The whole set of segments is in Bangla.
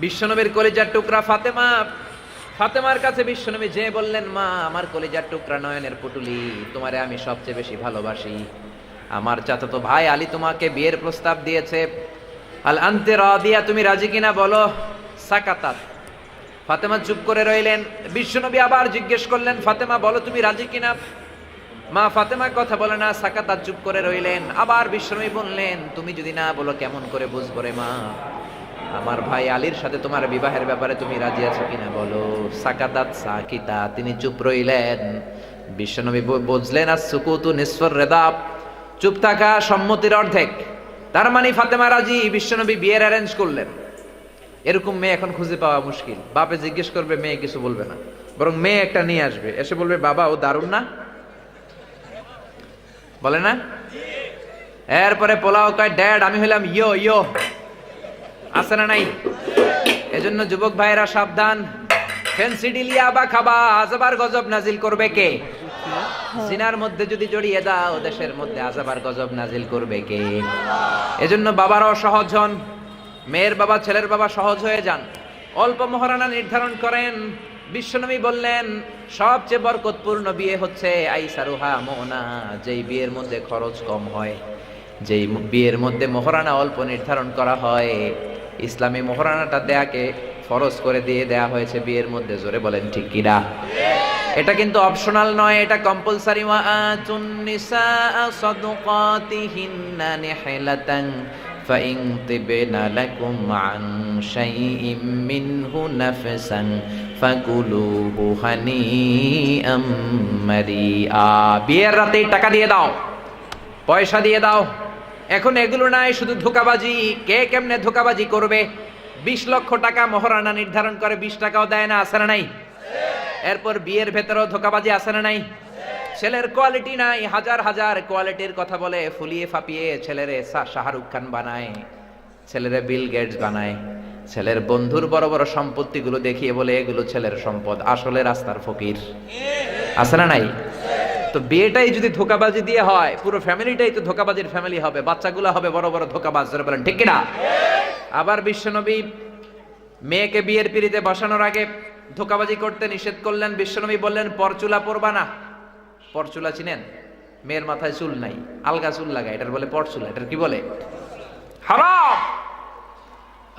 বিশ্বনবীর কলেজার টুকরা ফাতেমা। ফাতেমার কাছে বিশ্বনবী যে বললেন, মা, আমার কলেজার টুকরা নয়নের পুটুলি, তোমারে আমি সবচেয়ে বেশি ভালোবাসি। আমার চাচাতো ভাই আলী তোমাকে বিয়ের প্রস্তাব দিয়েছে। আল আন্তে রাদিয়া, তুমি রাজি কিনা বলো? সাকাতাত। ফাতেমা চুপ করে রইলেন। বিশ্বনবী আবার জিজ্ঞেস করলেন, ফাতেমা, বলো তুমি রাজি কিনা? মা ফাতেমা কথা বলে না সাকাতা চুপ করে রইলেন। আবার বিশ্বনবী বললেন, তুমি যদি না বলো, কেমন করে বুঝব রে মা? আমার ভাই আলীর সাথে তোমার বিবাহের ব্যাপারে তুমি রাজি আছো কিনা বলো? সাকাতাত সাকিতা, তিনি চুপ রইলেন। বিশ্বনবী বুঝলেন আর সুকুতু নিসফর রেদাব চুপ থাকা সম্মতির অর্ধেক। তার মানে ফাতেমা রাজি, বিশ্বনবী বিয়ের অ্যারেঞ্জ করলেন। এরকম মেয়ে এখন খুঁজে পাওয়া মুশকিল। বাপে জিজ্ঞেস করবে, মেয়ে কিছু বলবে না। বরং মেয়ে একটা নিয়ে আসবে। এসে বলবে, বাবা, ও দারুণ না? বলে না? এরপরে পোলাও কয়, ড্যাড, আমি হইলাম ইয়ো ইয়ো। আছে না নাই? এজন্য যুবক ভাইয়েরা সাবধান। ফেন্সি ডিলিয়া বা খাবা, আজাবার গজব নাজিল করবে কে? সিনার মধ্যে যদি জড়িয়ে দাও দেশের মধ্যে আজাবার গজব নাজিল করবে কে? এজন্য বাবারাও সহজ হন। মেয়ের বাবা, ছেলের বাবা সহজ হয়ে যান। অল্প মহারানা নির্ধারণ করেন। বিশ্বনবী বললেন, সবচেয়ে বরকতপূর্ণ বিয়ে হচ্ছে আইসারুহা মোনা, যেই বিয়ের মধ্যে খরচ কম হয়। যেই বিয়ের মধ্যে মোহরানা অল্প নির্ধারণ করা হয়। ইসলামী মোহরানাটা দেয়াকে ফরজ করে দিয়ে দেয়া হয়েছে বিয়ের মধ্যে জোরে বলেন ঠিক কিনা এটা কিন্তু অপশনাল নয় এটা কম্পালসারি ওয়া আতুন নিসা সাদুকাতিহিন্না নিহলাতান فإن طبن لكم عن شيء منه نفسا فكلوه هنيئا مريئا বিয়ের রাতে টাকা দিয়ে দাও পয়সা দিয়ে দাও এখন এগুলো নাই, শুধু ধোকাবাজি। কে কেমনে ধোকাবাজি করবে? বিশ লক্ষ টাকা মহারানা নির্ধারণ করে, বিশ টাকাও দেয় না আসে না নাই? এরপর বিয়ের ভেতরেও ধোকাবাজি আসে না নাই? ছেলের কোয়ালিটি নাই, হাজার হাজার কোয়ালিটির কথা বলে, ফুলিয়ে ফাপিয়ে ছেলেরে শাহরুখ খান বানায়, ছেলেরে বিল গেটস বানায়, ছেলের বন্ধুর বড় বড় সম্পত্তিগুলো দেখিয়ে বলে, এগুলো ছেলের সম্পদ, আসলে রাস্তার ফকির। আছে না নাই? তো বিয়েটাই যদি ধোকাবাজি দিয়ে হয়, পুরো ফ্যামিলিটাই তো ধোকাবাজির ফ্যামিলি হবে, বাচ্চাগুলো হবে বড় বড় ধোকাবাজ ধরে বলেন, ঠিক কিনা? আবার বিশ্বনবী মেয়েকে বিয়ের পিড়িতে বসানোর আগে ধোকাবাজি করতে নিষেধ করলেন, বিশ্বনবী বললেন, পরচুলা পরবা না। পরচুলা চিনেন? মেয়ের মাথায় চুল নাই, আলগা চুল লাগায়, এটার বলে পরচুলা, এটার কি বলে? হারাম!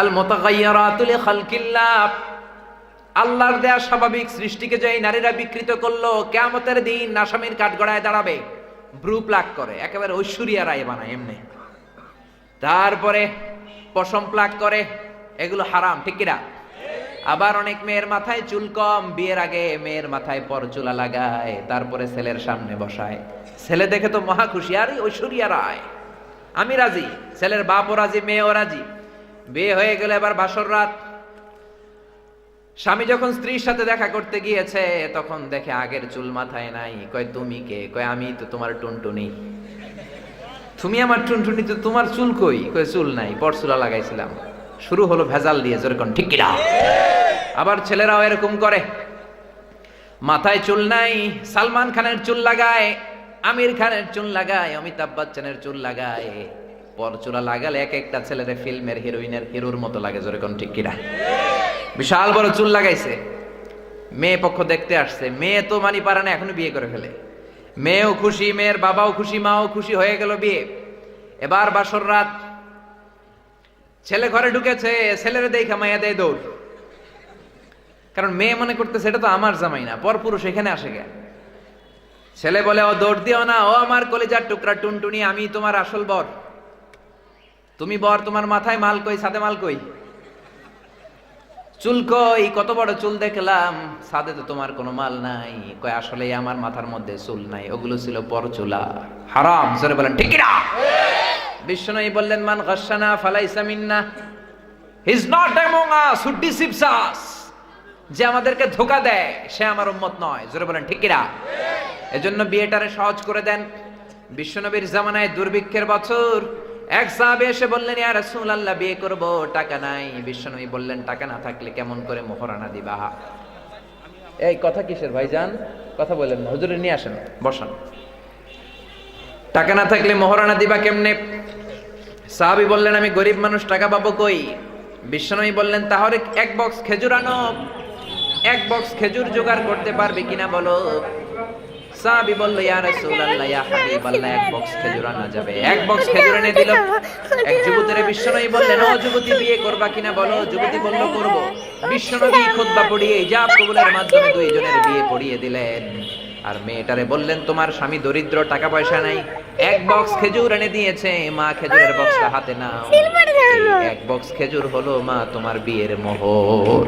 আল মুতাগায়্যারাতুল খালকিল্লাহ। আল্লাহর দেয়া স্বাভাবিক সৃষ্টিকে যে নারীরা বিকৃত করল, কেয়ামতের দিন আসামির কাঠগড়ায় দাঁড়াবে ব্রু প্লাক করে, একেবারে ঐশ্বরিয়া রায় বানায় এমনি। তারপরে পশম প্লাক করে, এগুলো হারাম, ঠিক কিনা? আবার অনেক মেয়ের মাথায় চুল কম, বিয়ের আগে মেয়ের মাথায় পর চুলা লাগায়, তারপরে ছেলের সামনে বসায়। ছেলে দেখে তো মহা খুশি, আর ঐশ্বরিয়া রায়। আমি রাজি, ছেলের বাপও রাজি, মেয়েও রাজি। বিয়ে হয়ে গেলে এবার বাসর রাত স্বামী যখন স্ত্রীর সাথে দেখা করতে গিয়েছে, তখন দেখে আগের চুল মাথায় নাই। কয়, তুমি কে? কয়, আমি তো তোমার টুনটুনি। তুমি আমার টুনটুনি, তো তোমার চুল কই? কয়, চুল নাই, পরচুলা লাগাইছিলাম। শুরু হলো ভেজাল দিয়ে যেরকম ঠিক আবার ছেলেরাও এরকম করে। মাথায় চুল নাই, সালমান খানের চুল লাগায়, আমির খানের চুল লাগায়, অমিতাভ বচ্চনের চুল লাগায়। পরচুলা লাগালে এক একটা ছেলের ফিল্মের হিরোইনের হিরোর মতো লাগে যেরকম ঠিক কিনা? বিশাল বড় চুল লাগাইছে। মেয়ে পক্ষ দেখতে আসছে। মেয়ে তো মানি পারে না এখনও বিয়ে করে ফেলে। মেয়েও খুশি, মেয়ের বাবাও খুশি, মাও খুশি হয়ে গেল বিয়ে। এবার বাসর রাত, ছেলে ঘরে ঢুকেছে, ছেলেরে দেখা মাইয়া দেয় দৌড়। কারণ মেয়ে মনে করতে সেটা তো আমার জামাই না পর পুরুষ এখানে আসে গে ছেলে বলে, ও দৌড় দিও না, ও আমার কলেজার টুকরা টুনটুনি, আমি তোমার আসল বর। তুমি বর, তোমার মাথায় মাল কই, সাথে মাল কই? চুল কই, কত বড় চুল দেখলাম। সাদে তো তোমার কোনো মাল নাই। কই আসলে আমার মাথার মধ্যে চুল নাই। ওগুলো ছিল পরচুলা। হারাম, জোরে বলেন, ঠিক না বিশ্বনবী বললেন, মান গাসানা ফালাইসা মিন্না। He's not among us who deceives us যে আমাদেরকে ধোকা দেয়, সে আমার উম্মত নয়। জোরে বলেন, ঠিক কিনা? এজন্য বিয়েটারে সহজ করে দেন। বিশ্বনবীর জামানায় দুর্ভিক্ষের বছর এক সাহাবে এসে বললেন, ইয়া রাসূলুল্লাহ, বিয়ে করব, টাকা নাই। বিশ্বনবী বললেন, টাকা না থাকলে কেমন করে মোহরানা দিবা? এই কথা কিসের ভাইজান? কথা বলেন না। হুজুরে নিয়ে আসেন, বসান। টাকা না থাকলে মোহরানা দিবা কেমনে? সাহাবি বললেন, আমি গরিব মানুষ, টাকা পাবো কই? বিশ্বনবী বললেন, তাহলে এক বক্স খেজুর আনো। এক বক্স খেজুর জোগাড় করতে পারবে কিনা বলো? সাহাবি বলল ইয়া রাসূলুল্লাহ ইয়া হাবিবাল্লাহ এক বক্স খেজুর আনা যাবে। এক বক্স খেজুর এনে দিল। এক যুবতীর বিশ্বনবী বললেন ও যুবতী বিয়ে করবা কিনা বলো? যুবতী বলল করব। বিশ্বনবী খুতবা পড়িয়ে ইজাব কবুলের মাধ্যমে দুইজনের বিয়ে পড়িয়ে দিলেন। আর মেয়েটারে বললেন তোমার স্বামী দরিদ্র টাকা পয়সা নাই। এক বক্স খেজুর এনে দিয়েছে। মা খেজুরের বক্সটা হাতে নাও। এক বক্স খেজুর হলো মা তোমার বিয়ের মোহর।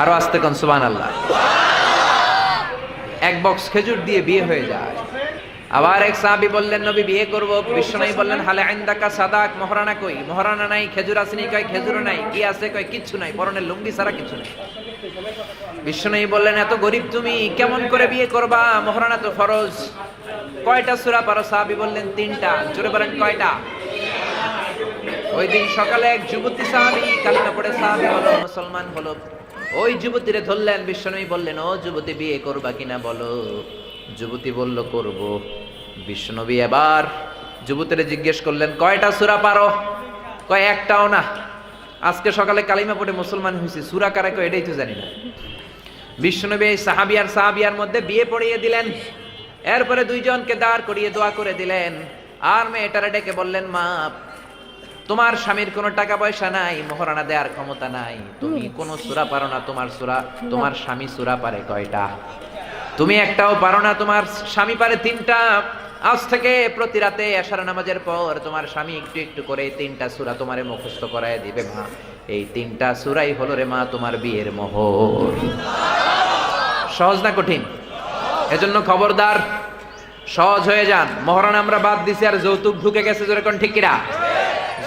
আরও আস্তে কোন সুবহানাল্লাহ। এক বক্স খেজুর দিয়ে বিয়ে হয়ে যায়। আবার এক সাহাবী বললেন, নবী, বিয়ে করব। বিশ্বনবী বললেন, হালে আইন্দাকা সাদাক, মহারানা কই? মহারানা নাই, খেজুর আসেনি কই খেজুর নাই, কি আছে? কই কিচ্ছু নাই পরনের লুঙ্গি ছাড়া কিছু নাই। বিশ্বনবী বললেন, এত গরিব তুমি, কেমন করে বিয়ে করবা? মহারানা তো ফরজ। কয়টা সূরা পারো সাহাবী বললেন, তিনটা। জোরে বলেন, কয়টা? ওই দিন সকালে এক যুবতী সাহাবী কালিমা পড়ে সাহাবী হলো মুসলমান হলো। ওই যুবতীরে ধরলেন, বিশ্বনবী বললেন, ও যুবতী, বিয়ে করবা কিনা বলো? যুবতী বলল, করব। বিশ্বনবী এবার যুবতীরে জিজ্ঞেস করলেন, কয়টা সুরা পারো? কয়, একটাও না। আজকে সকালে কালিমা পড়ে মুসলমান হয়েছে সুরা কারে কয়, এটাই তো জানি না। বিশ্বনবী এই সাহাবিয়ার সাহাবিয়ার মধ্যে বিয়ে পড়িয়ে দিলেন। এরপরে দুইজনকে দাঁড় করিয়ে দোয়া করে দিলেন। আর মেয়েটারে ডেকে বললেন, মা তোমার স্বামীর কোনো টাকা পয়সা নাই মহারানা দেওয়ার ক্ষমতা নাই। তুমি কোনো সুরা পারো না তোমার সুরা তোমার স্বামী সুরা পারে কয়টা? তুমি একটাও পারো না তোমার স্বামী পারে তিনটা। আজ থেকে প্রতি রাতে আশার নামাজের পর তোমার স্বামী একটু একটু করে তিনটা সুরা তোমারে মুখস্থ করায় দিবে মা। এই তিনটা সুরাই হলো রে মা তোমার বিয়ের মোহর। সহজ না কঠিন? এজন্য খবরদার সহজ হয়ে যান। মহারানা আমরা বাদ দিছি আর যৌতুক ঢুকে গেছে জোরে কোন ঠিক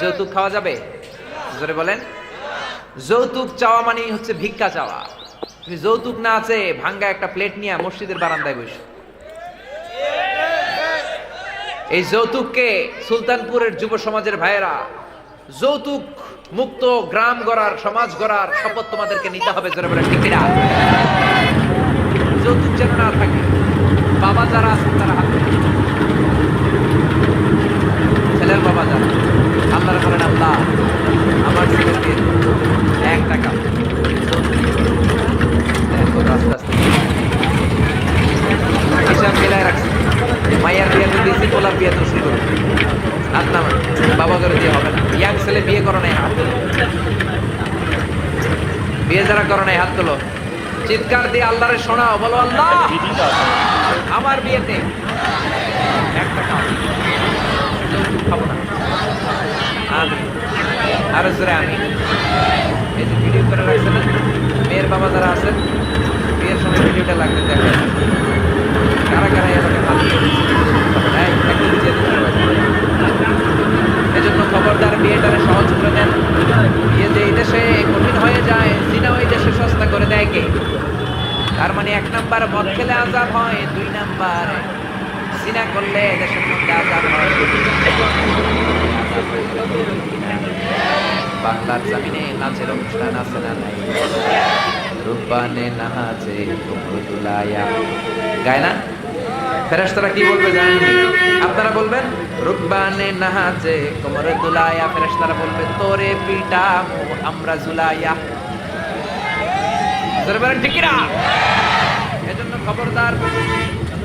যৌতুক খাওয়া যাবে? জোরে বলেন। যৌতুক চাওয়া মানেই হচ্ছে ভিক্ষা চাওয়া। তুমি যৌতুক না আছে ভাঙ্গা একটা প্লেট নিয়ে মসজিদের বারান্দায় বসে। এই যৌতুককে সুলতানপুরের যুব সমাজের ভাইয়েরা, যৌতুক মুক্ত গ্রাম গড়ার, সমাজ গড়ার শপথ তোমাদেরকে নিতে হবে, জোরে বলে ঠিক যৌতুক যেন না থাকে, বাবা যারা আছেন তারা হাত তুলুন। ছেলের বাবা যারা আল্লাহর বলেন আল্লাহ। আমার ছেলেকে এক টাকা। বাবা হবে ছেলে বিয়ে নাই তোলো। বিয়ে যারা তোলো। চিৎকার দিয়ে আল্লাহরে শোনাও, বলো আল্লাহ। আমার বিয়েতে এক টাকা যৌতুক খাব না আমি আরও জোরে আমি। এই যে ভিডিও করে রাখছে না মেয়ের বাবা যারা আছেন, বিয়ের সময় ভিডিওটা লাগবে দেখেন। কারা কারা এভাবে ভালো এজন্য খবরদার বিয়েটারে সহজ করে দেন। বিয়ে যে এই দেশে কঠিন হয়ে যায় সিনা ওই দেশে সস্তা করে দেয় কে? তার মানে এক নাম্বার মদ খেলে আজাব হয়, দুই নাম্বার সিনা করলে দেশের মধ্যে আজাব হয়। বাংলার জামিনে নাচের অনুষ্ঠান আছে না নাই? রূপানে নাচে কুমরুতুলায়া গায় না? ফেরেশতারা কি বলবে জানেন? আপনারা বলবেন রুকবানে নাহাজে কোমরে দুলায়া ফেরেশতারা বলবে, তোরে পিটা আমরা জুলাইয়া। জোরে বলেন এজন্য খবরদার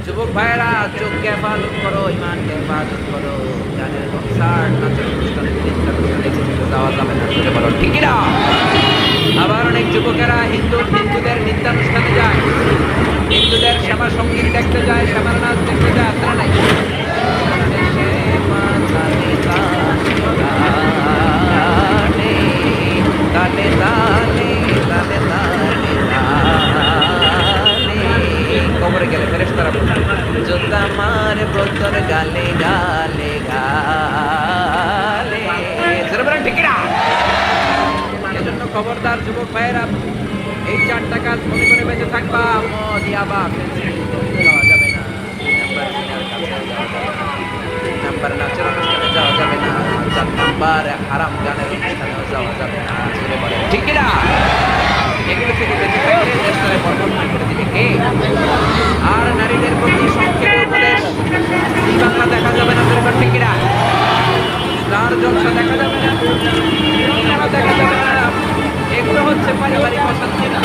যুবক ভাইয়েরা চোখকে হেফাজত করো ইমানকে হেফাজত করো, গানের কনসার্ট নাচের অনুষ্ঠানে যাওয়া যাবে না, জোরে বলো, ঠিক না আবার অনেক যুবকেরা হিন্দু হিন্দুদের নিত্যানুষ্ঠানে যায়, হিন্দুদের শ্যামা সংগীত দেখতে যায় শ্যামার নাচ দেখতে যায় খবরদার যুবক ভাইয়েরা, এই চারটা কাজ মনে করে বেঁচে থাকবা। যাবে অনুষ্ঠানে যাওয়া যাবে না। নাম্বার অনুষ্ঠানেও যাওয়া যাবে না। আর নারীদের প্রতি বাংলা দেখা যাবে না জলসা দেখা যাবে না দেখা যাবে না। হচ্ছে পারিবারিক অশান্তি না।